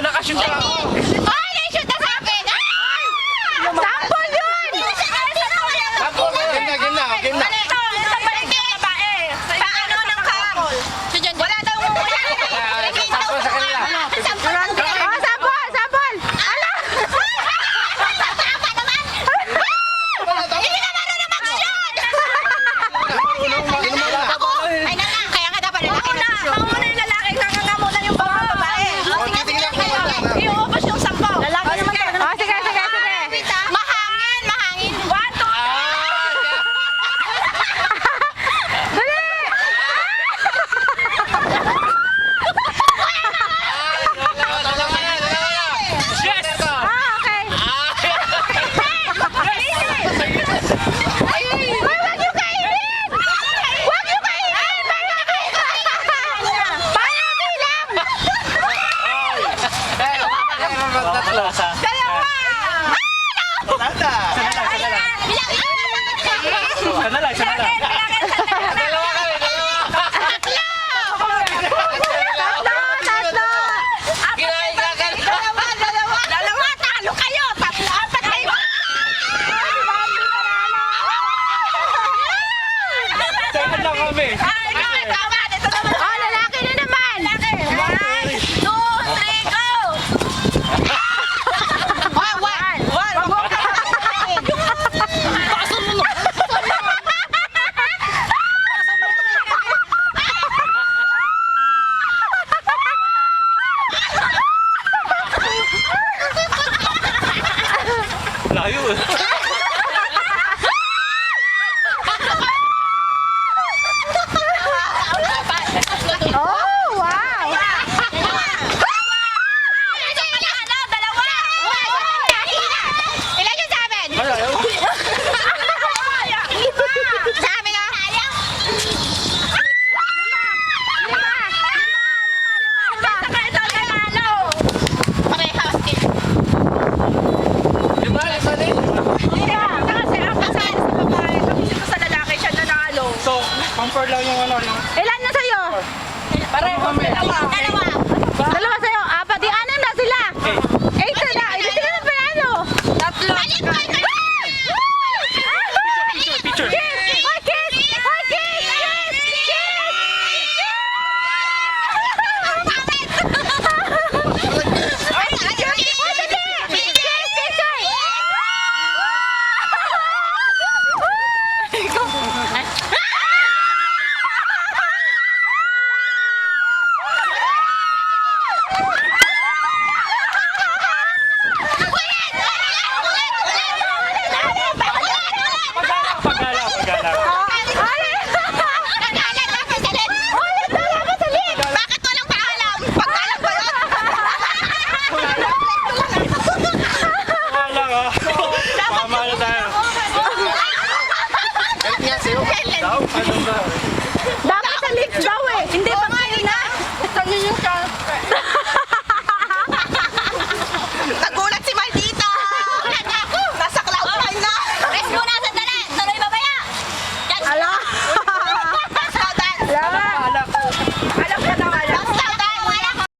Lakas yung tao! naman tatlo. Dalawa! Sanada! Sanada, sanada. Sana lang, sana lang. Dalawa kami, dalawa. Tatlo! Tatlo! Kinain ka ka. Dalawa, dalawa. Dalawa, talo kayo. Tatlo, apat kayo. Sana lang kami. Ay, kami, tama. 아, 감사합니다.